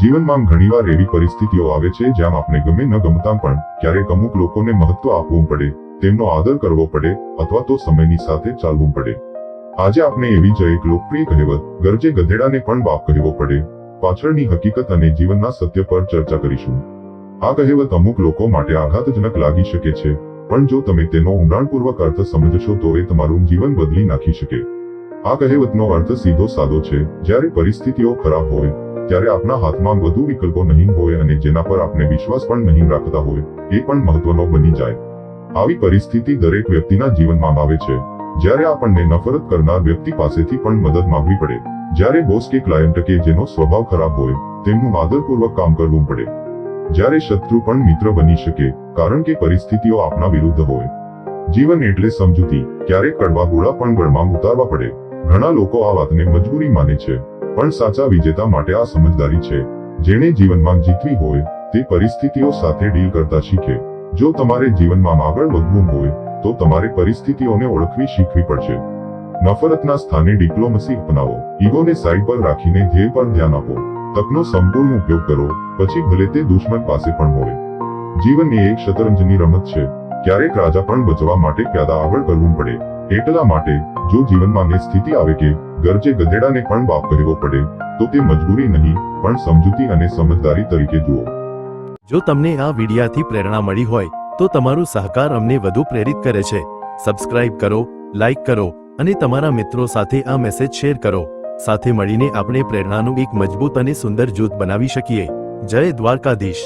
જીવનમાં ઘણીવાર એવી પરિસ્થિતિઓ આવે છે જ્યાં આપણે ગમે ન ગમતા પણ ક્યારેક અમુક લોકોને મહત્વ આપવું પડે, તેમનો આદર કરવો પડે અથવા તો સમયની સાથે ચાલવું પડે. આજે આપણે એવી જ એક લોકપ્રિય કહેવત, ગરજે ગધેડાને પણ બાપ કહેવો પડે. પાછળની હકીકત અને જીવનના સત્ય પર ચર્ચા કરીશું. આ કહેવત અમુક લોકો માટે આઘાતજનક લાગી શકે છે, પણ જો તમે તેનો ઊંડાણપૂર્વક અર્થ સમજશો તો એ તમારું જીવન બદલી નાખી શકે. આ કહેવતનો અર્થ સીધો સાદો છે, જ્યારે પરિસ્થિતિઓ ખરાબ હોય ત્યારે આપના હાથમાં વધુ વિકલ્પો નહીં હોય અને જેના પર આપણે વિશ્વાસ પણ નહીં રાખતા હોય, એ પણ મહત્વનો બની જાય. આવી પરિસ્થિતિ દરેક વ્યક્તિના જીવનમાં આવે છે. જ્યારે આપણને નફરત કરનાર વ્યક્તિ પાસેથી પણ મદદ માંગવી પડે, જ્યારે બોસ કે ક્લાયન્ટ કે જેનો સ્વભાવ ખરાબ હોય, તેમનું આદરપૂર્વક કામ કરવું પડે. જ્યારે શત્રુ પણ મિત્ર બની શકે, કારણ કે પરિસ્થિતિઓ આપણા વિરુદ્ધ હોય. જીવન એટલે સમજૂતી, ક્યારેક કડવા ગોળા પણ ગળમાં ઉતારવા પડે. ઘણા લોકો આ વાતને મજબૂરી માને છે. પણ સાચા વિજેતા માટે આ સમજદારી છે. જેણે જીવનમાં જીતવી હોય, તે પરિસ્થિતિઓ સાથે ડીલ કરતા શીખે. જો તમારે જીવનમાં આગળ વધવું હોય, તો તમારે પરિસ્થિતિઓને ઓળખવી શીખવી પડશે. નફરતના સ્થાને ડિપ્લોમસી અપનાવો. ઈગોને સાઈડ પર રાખીને ધ્યેય પર ધ્યાન આપો. તકનો સંપૂર્ણ ઉપયોગ કરો, પછી ભલે તે દુશ્મન પાસે પણ હોય. જીવન એ એક શતરંજની રમત છે. ક્યારેક રાજા પણ બચવા માટે પ્યાદા આગળ કરવું પડે. એટલા માટે, જો જીવનમાં સ્થિતિ આવે કે ગરજે ગધેડાને પણ બાપ કહેવો પડે, તો તે મજબૂરી નહીં, પણ સમજૂતી અને સમજદારી તરીકે જુઓ. જો તમને આ વિડિયાથી પ્રેરણા મળી હોય, તો તમારું સહકાર અમને વધુ પ્રેરિત કરે છે. સબસ્ક્રાઇબ કરો, લાઇક કરો, અને તમારા મિત્રો સાથે આ મેસેજ શેર કરો. સાથે મળીને આપણે પ્રેરણાનું એક મજબૂત અને સુંદર જૂથ બનાવી શકીએ. જય દ્વારકાધીશ.